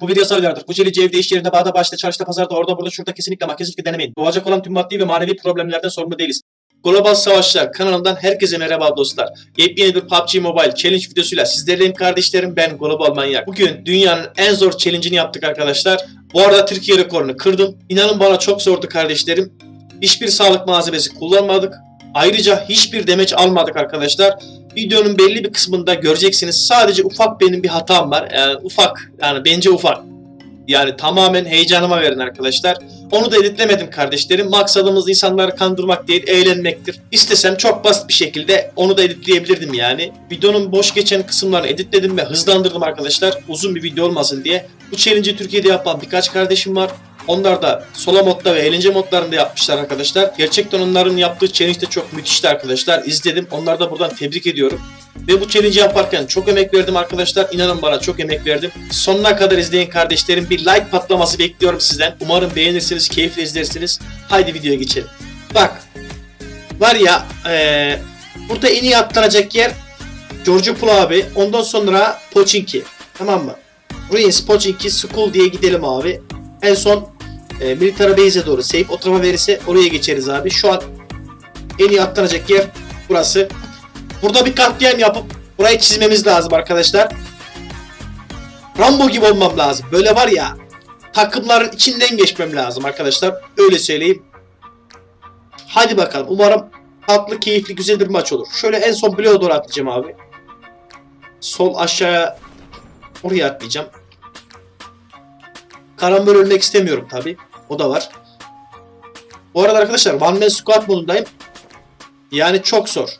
Bu video sarılardır. Kocaeli evde iş yerinde bağda başta çarşıda pazarda orada burada şurada kesinlikle ama kesinlikle denemeyin. Doğacak olan tüm maddi ve manevi problemlerden sorumlu değiliz. Global Savaşlar kanalından herkese merhaba dostlar. Yepyeni bir PUBG Mobile Challenge videosuyla sizlerleyim kardeşlerim ben Global Manyak. Bugün dünyanın en zor challenge'ini yaptık arkadaşlar. Bu arada Türkiye rekorunu kırdım. İnanın bana çok zordu kardeşlerim. Hiçbir sağlık malzemesi kullanmadık. Ayrıca hiçbir demeç almadık arkadaşlar. Videonun belli bir kısmında göreceksiniz. Sadece ufak benim bir hatam var. Yani ufak yani bence ufak. Yani tamamen heyecanıma verin arkadaşlar. Onu da editlemedim kardeşlerim. Maksadımız insanları kandırmak değil, eğlenmektir. İstesem çok basit bir şekilde onu da editleyebilirdim yani. Videonun boş geçen kısımlarını editledim ve hızlandırdım arkadaşlar. Uzun bir video olmasın diye. Bu challenge'i Türkiye'de yapan birkaç kardeşim var. Onlar da solo modda ve eğlence modlarında yapmışlar arkadaşlar. Gerçekten onların yaptığı challenge de çok müthişti arkadaşlar. İzledim. Onları da buradan tebrik ediyorum. Ve bu challenge yaparken çok emek verdim arkadaşlar. İnanın bana çok emek verdim. Sonuna kadar izleyen kardeşlerim bir like patlaması bekliyorum sizden. Umarım beğenirsiniz, keyifle izlersiniz. Haydi videoya geçelim. Bak. Var ya eee, burada en iyi atlanacak yer George Pool abi. Ondan sonra Pochinki. Tamam mı? Ruins, Pochinki, School diye gidelim abi. En son e, Military Base'e doğru safe o tarafa verirse oraya geçeriz abi. Şu an en iyi atlanacak yer burası. Burada bir katliam yapıp burayı çizmemiz lazım arkadaşlar. Rambo gibi olmam lazım. Böyle var ya takımların içinden geçmem lazım arkadaşlar. Öyle söyleyeyim. Hadi bakalım. Umarım tatlı, keyifli, güzel bir maç olur. Şöyle en son bloğa doğru atlayacağım abi. Sol aşağıya oraya atlayacağım. Karambol ölmek istemiyorum tabi. O da var. Bu arada arkadaşlar One Man Squad modundayım. Yani çok zor.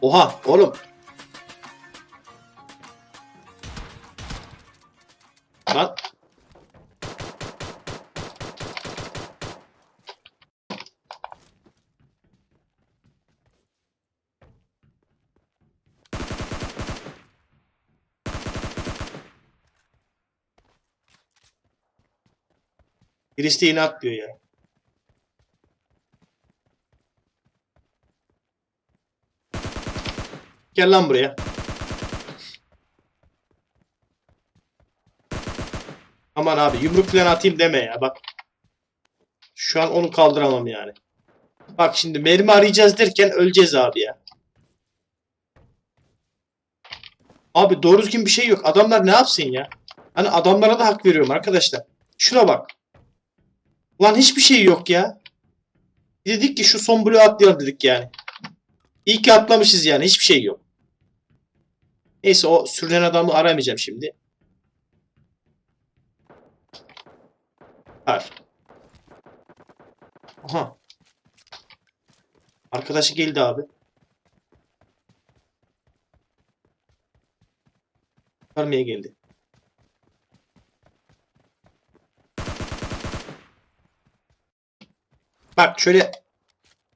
Oha oğlum. Birisi de yine atlıyor ya. Gel lan buraya. Aman abi yumruk falan atayım deme ya bak. Şu an onu kaldıramam yani. Bak şimdi mermi arayacağız derken öleceğiz abi ya. Abi doğru düzgün bir şey yok. Adamlar ne yapsın ya? Hani adamlara da hak veriyorum arkadaşlar. Şuna bak. Lan hiçbir şey yok ya. Dedik ki şu son bloğu atlayalım dedik yani. İyi ki atlamışız yani. Hiçbir şey yok. Neyse o sürülen adamı aramayacağım şimdi. Var. Aha. Arkadaşı geldi abi. Vermeye geldi. Şöyle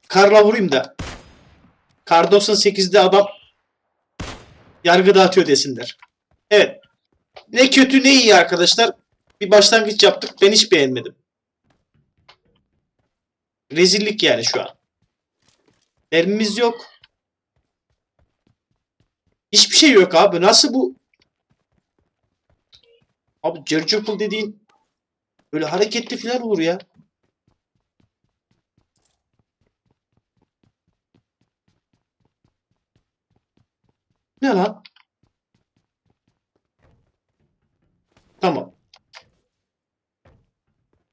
karla vurayım da kar 98'de adam yargı dağıtıyor desinler. Evet. Ne kötü ne iyi arkadaşlar. Bir başlangıç yaptık. Ben hiç beğenmedim. Rezillik yani şu an. Mermimiz yok. Hiçbir şey yok abi. Nasıl bu? Abi Gergopul dediğin böyle hareketli falan olur ya. Ne lan? Tamam.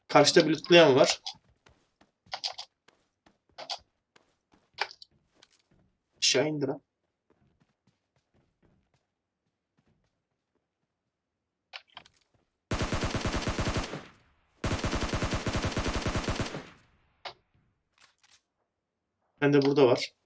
Karşıda bir lootlayan var. Aşağı indir ha. Ben de burada var.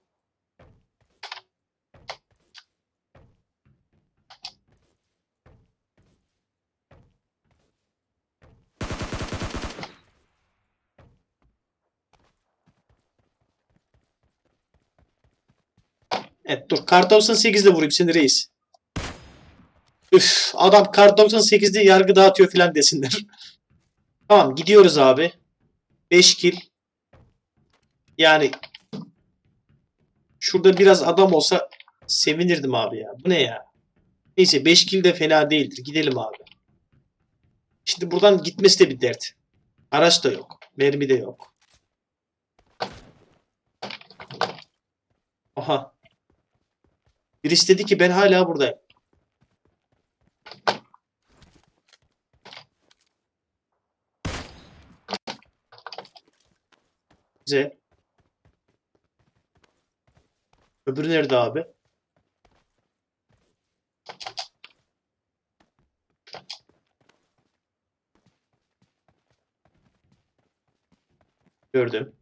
Evet dur. Kar 98'de vurayım seni reis. Üf adam Kar 98'de yargı dağıtıyor filan desinler. tamam gidiyoruz abi. 5 kill. Yani şurada biraz adam olsa sevinirdim abi ya. Bu ne ya? Neyse 5 kill de fena değildir. Gidelim abi. Şimdi buradan gitmesi de bir dert. Araç da yok. Mermi de yok. Aha. Birisi dedi ki ben hala buradayım. Güzel. Öbürü nerede abi? Gördüm.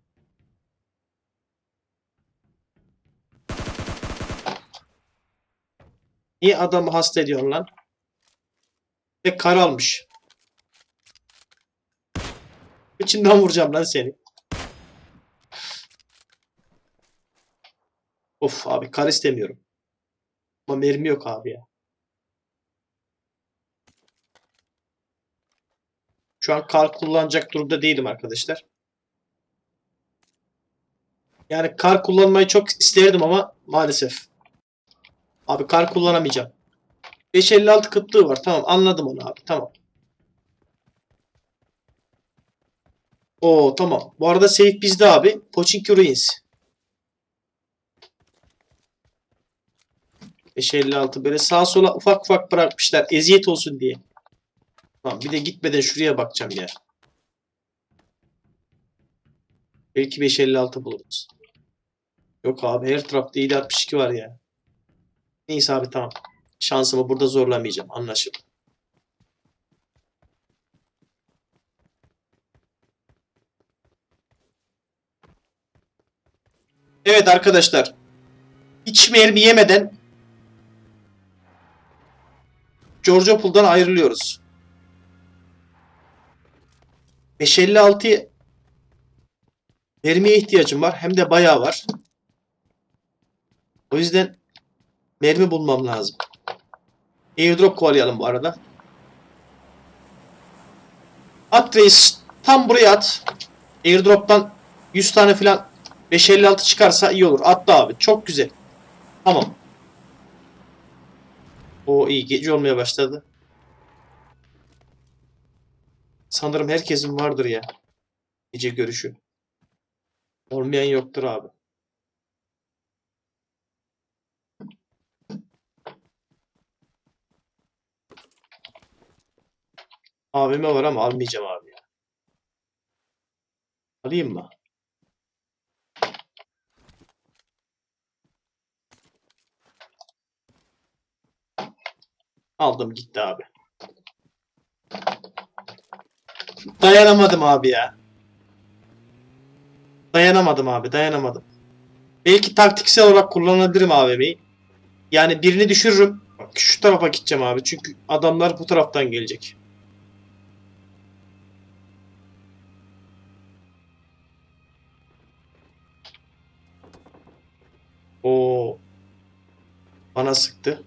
Niye adamı hasta ediyorsun lan? Tek kar almış. İçinden vuracağım lan seni. Of abi kar istemiyorum. Ama mermi yok abi ya. Şu an kar kullanacak durumda değilim arkadaşlar. Yani kar kullanmayı çok isterdim ama maalesef. Abi kar kullanamayacağım. 556 kıtlığı var. Tamam anladım onu abi. Tamam. Oo tamam. Bu arada safe bizde abi. Pochinki Ruins. 556 böyle sağa sola ufak ufak bırakmışlar. Eziyet olsun diye. Tamam bir de gitmeden şuraya bakacağım ya. Belki 556 buluruz. Yok abi her tarafta 762 var ya. Neyse abi tamam. Şansımı burada zorlamayacağım. Anlaşıldı. Evet arkadaşlar. Hiç mermi yemeden George Pool'dan ayrılıyoruz. 556 mermiye ihtiyacım var. Hem de bayağı var. O yüzden mermi bulmam lazım. Airdrop kovalayalım bu arada. At reis. Tam buraya at. Airdrop'tan 100 tane falan 556 çıkarsa iyi olur. Atla abi. Çok güzel. Tamam. O iyi. Gece olmaya başladı. Sanırım herkesin vardır ya. Gece görüşü. Olmayan yoktur abi. AVM var ama almayacağım abi ya. Alayım mı? Aldım gitti abi. Dayanamadım abi ya. Dayanamadım abi dayanamadım. Belki taktiksel olarak kullanabilirim AVM'yi. Yani birini düşürürüm. Bak şu tarafa gideceğim abi. Çünkü adamlar bu taraftan gelecek. O bana sıktı.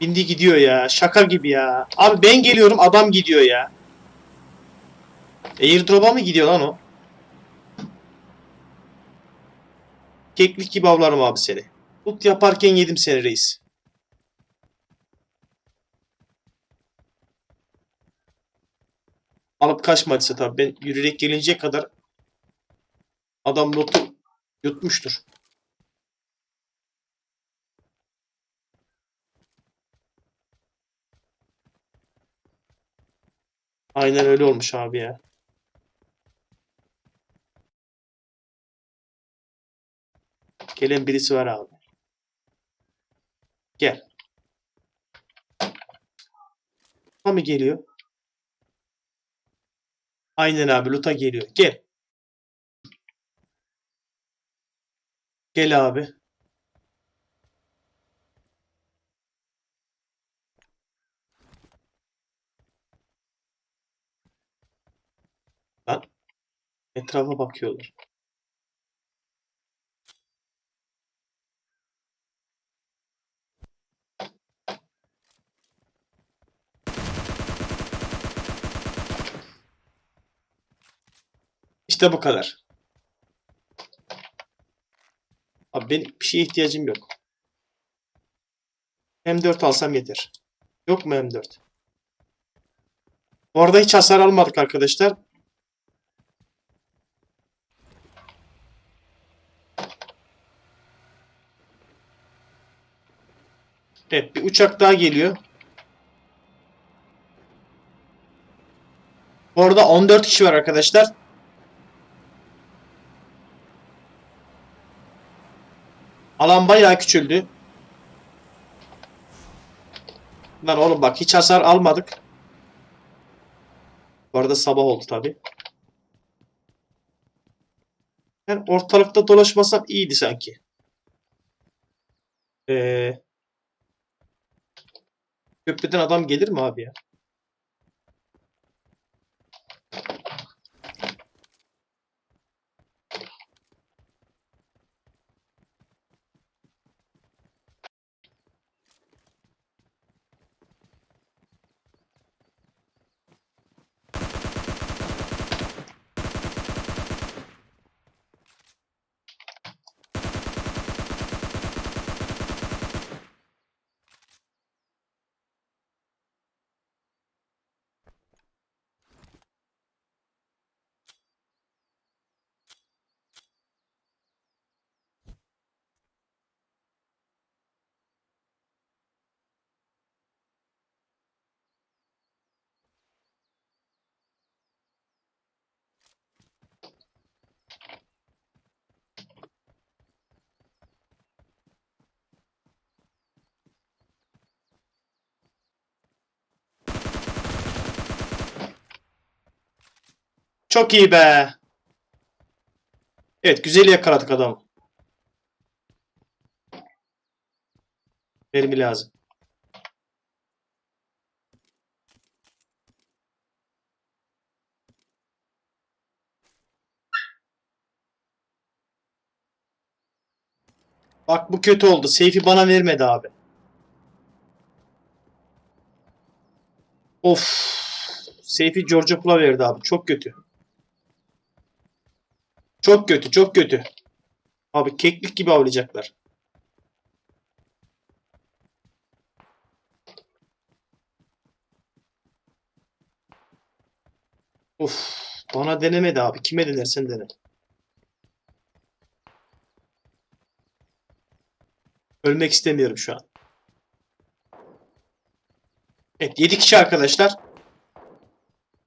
Bindi gidiyor ya. Şaka gibi ya. Abi ben geliyorum adam gidiyor ya. Airdrop'a mı gidiyor lan o? Keklik gibi avlarım abi seni. Tut yaparken yedim seni reis. Alıp kaçmadıysa tabii ben yürüyerek gelince kadar adam lotu yutmuştur. Aynen öyle olmuş abi ya. Gelen birisi var abi. Gel. Mı geliyor? Aynen abi Luta geliyor. Gel. Gel abi. Lan. Etrafa bakıyorlar. İşte bu kadar. Abi benim bir şeye ihtiyacım yok. M4 alsam yeter. Yok mu M4? Bu arada hiç hasar almadık arkadaşlar. Evet bir uçak daha geliyor. Bu arada 14 kişi var arkadaşlar. Alan bayağı küçüldü. Lan oğlum bak hiç hasar almadık. Bu arada sabah oldu tabi. Ben ortalıkta dolaşmasam iyiydi sanki. Ee, köprüden adam gelir mi abi ya? Çok iyi be. Evet güzel yakaladık adamı. Mermi lazım. Bak bu kötü oldu. Seyfi bana vermedi abi. Of. Seyfi George Pool'a verdi abi. Çok kötü. Çok kötü, çok kötü. Abi keklik gibi avlayacaklar. Of, bana denemedi abi. Kime denersen dene. Ölmek istemiyorum şu an. Evet, 7 kişi arkadaşlar.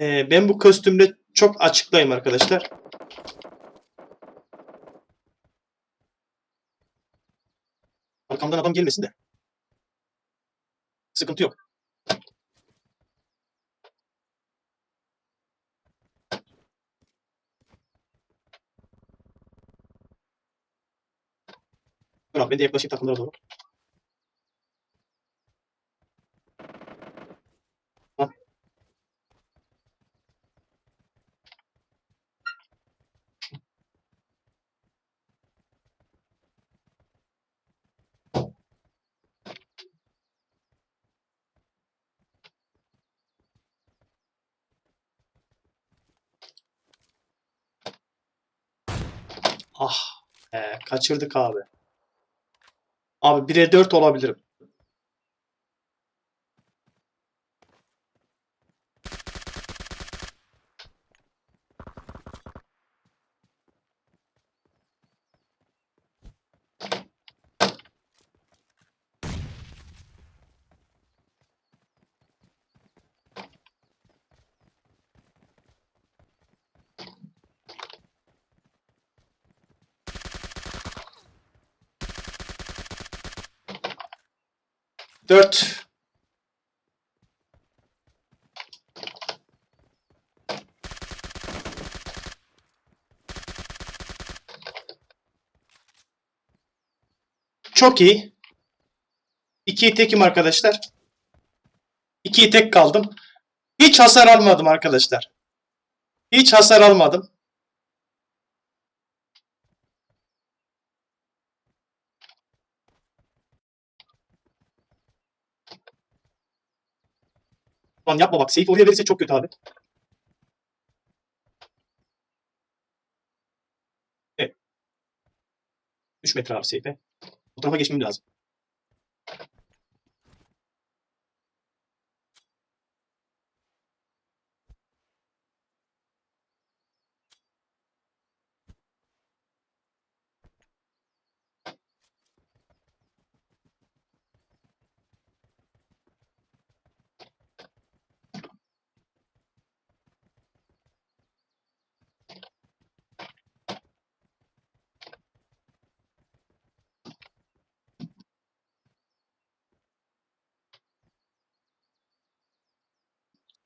Ee, ben bu kostümle çok açıklayayım arkadaşlar. Arkamdan adam gelmesin de. Sıkıntı yok. Dur ben de yaklaşayım takımlara doğru. Ha. Ah, ee, kaçırdık abi. Abi 1'e 4 olabilirim. Dört. Çok iyi. İkiyi tekim arkadaşlar. İkiyi tek kaldım. Hiç hasar almadım arkadaşlar. Hiç hasar almadım. Lan yapma bak. Seyfi oraya verirse çok kötü abi. Evet. 3 metre abi seyfe. Bu tarafa geçmem lazım.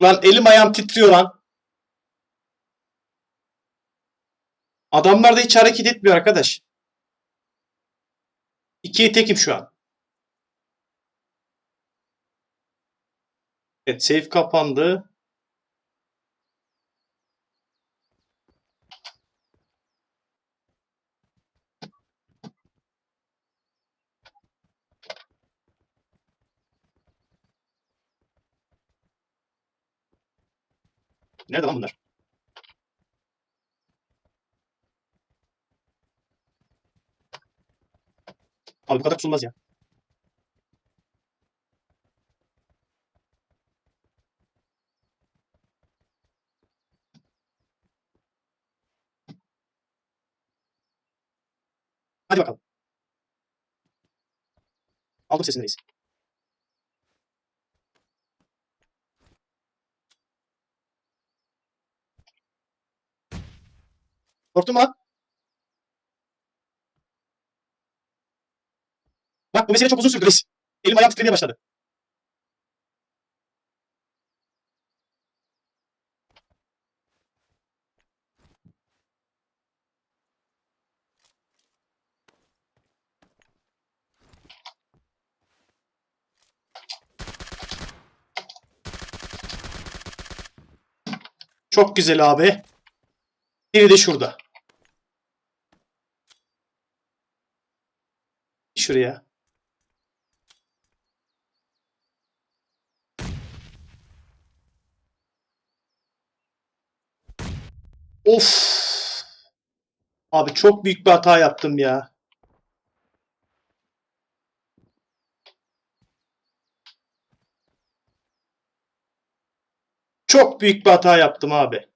Lan elim ayağım titriyor lan. Adamlar da hiç hareket etmiyor arkadaş. İkiye tekim şu an. Evet safe kapandı. Nerede lan bunlar? Abi bu kadar tutulmaz ya. Hadi bakalım. Aldım sesini Korktun mu lan? Bak bu mesele çok uzun sürdü reis. Elim ayağım titremeye başladı. Çok güzel abi. Biri de şurada. Şuraya. Of. Abi çok büyük bir hata yaptım ya. Çok büyük bir hata yaptım abi.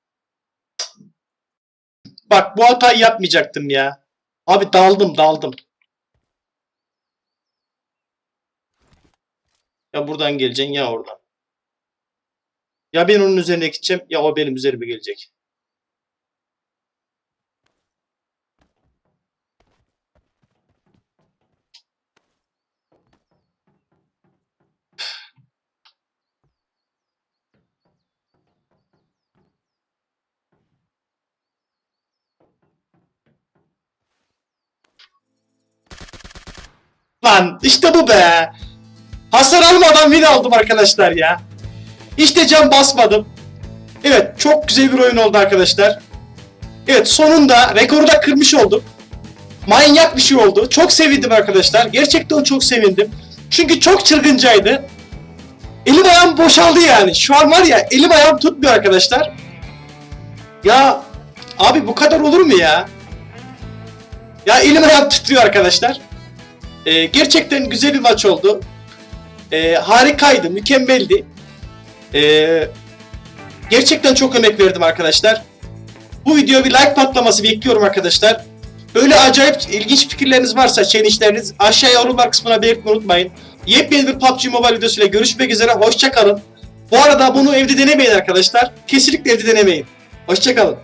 Bak bu hatayı yapmayacaktım ya. Abi daldım daldım. Ya buradan geleceksin ya oradan. Ya ben onun üzerine gideceğim ya o benim üzerime gelecek. Lan işte bu be. Hasar almadan win aldım arkadaşlar ya. İşte can basmadım. Evet çok güzel bir oyun oldu arkadaşlar. Evet sonunda rekoru da kırmış oldum. Manyak bir şey oldu. Çok sevindim arkadaşlar. Gerçekten çok sevindim. Çünkü çok çılgıncaydı. Elim ayağım boşaldı yani. Şu an var ya elim ayağım tutmuyor arkadaşlar. Ya abi bu kadar olur mu ya? Ya elim ayağım tutuyor arkadaşlar. Ee, gerçekten güzel bir maç oldu. Ee, harikaydı, mükemmeldi. Ee, gerçekten çok emek verdim arkadaşlar. Bu videoya bir like patlaması bekliyorum arkadaşlar. Böyle acayip ilginç fikirleriniz varsa, challenge'leriniz aşağıya yorumlar kısmına belirtmeyi unutmayın. Yepyeni bir PUBG Mobile videosuyla görüşmek üzere. Hoşçakalın. Bu arada bunu evde denemeyin arkadaşlar. Kesinlikle evde denemeyin. Hoşçakalın.